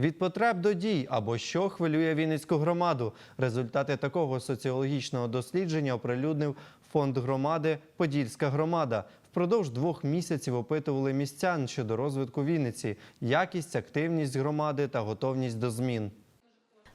Від потреб до дій або що хвилює Вінницьку громаду. Результати такого соціологічного дослідження оприлюднив фонд громади Подільська громада. Впродовж двох місяців опитували містян щодо розвитку Вінниці, якість, активність громади та готовність до змін.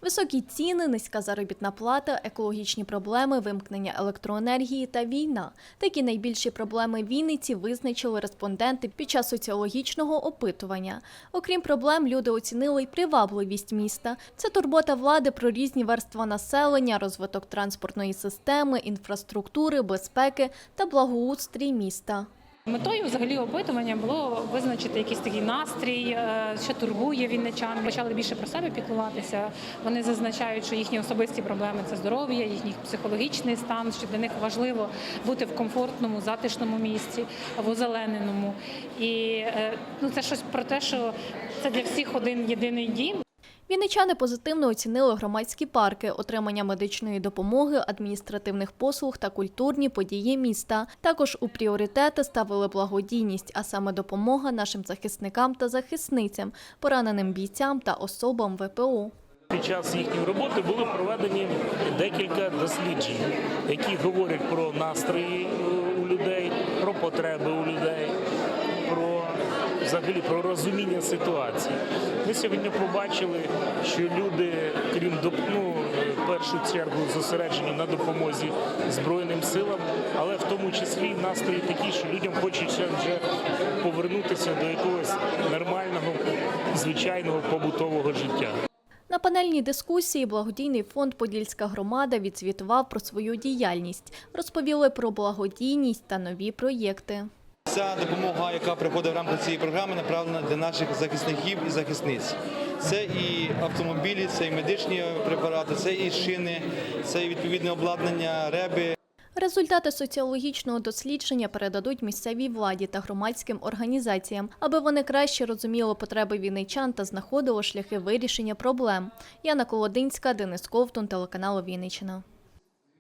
Високі ціни, низька заробітна плата, екологічні проблеми, вимкнення електроенергії та війна. Такі найбільші проблеми Вінниці визначили респонденти під час соціологічного опитування. Окрім проблем, люди оцінили й привабливість міста. Це турбота влади про різні верства населення, розвиток транспортної системи, інфраструктури, безпеки та благоустрій міста. Метою взагалі опитування було визначити якийсь такий настрій, е, що турбує вінничан. Почали більше про себе піклуватися. Вони зазначають, що їхні особисті проблеми це здоров'я, їхній психологічний стан, що для них важливо бути в комфортному, затишному місці, в озелененому. І е, ну, це щось про те, що це для всіх один єдиний дім. Вінничани позитивно оцінили громадські парки, отримання медичної допомоги, адміністративних послуг та культурні події міста. Також у пріоритети ставили благодійність, а саме допомога нашим захисникам та захисницям, пораненим бійцям та особам ВПО. Під час їхньої роботи були проведені декілька досліджень, які говорять про настрої е, у людей, про потреби у людей, про взагалі про розуміння ситуації. Ми сьогодні побачили, що люди, крім ну, першу чергу зосереджені на допомозі Збройним силам, але в тому числі настрої такі, що людям хочеться вже повернутися до якогось нормального, звичайного побутового життя. На панельній дискусії благодійний фонд Подільська громада відзвітував про свою діяльність, розповіли про благодійність та нові проєкти. Ця допомога, яка приходить в рамках цієї програми, направлена для наших захисників і захисниць. Це і автомобілі, це і медичні препарати, це і шини, це і відповідне обладнання, реби. Результати соціологічного дослідження передадуть місцевій владі та громадським організаціям, аби вони краще розуміли потреби вінничан та знаходили шляхи вирішення проблем. Яна Колодинська, Денис Ковтун, телеканал Вінниччина.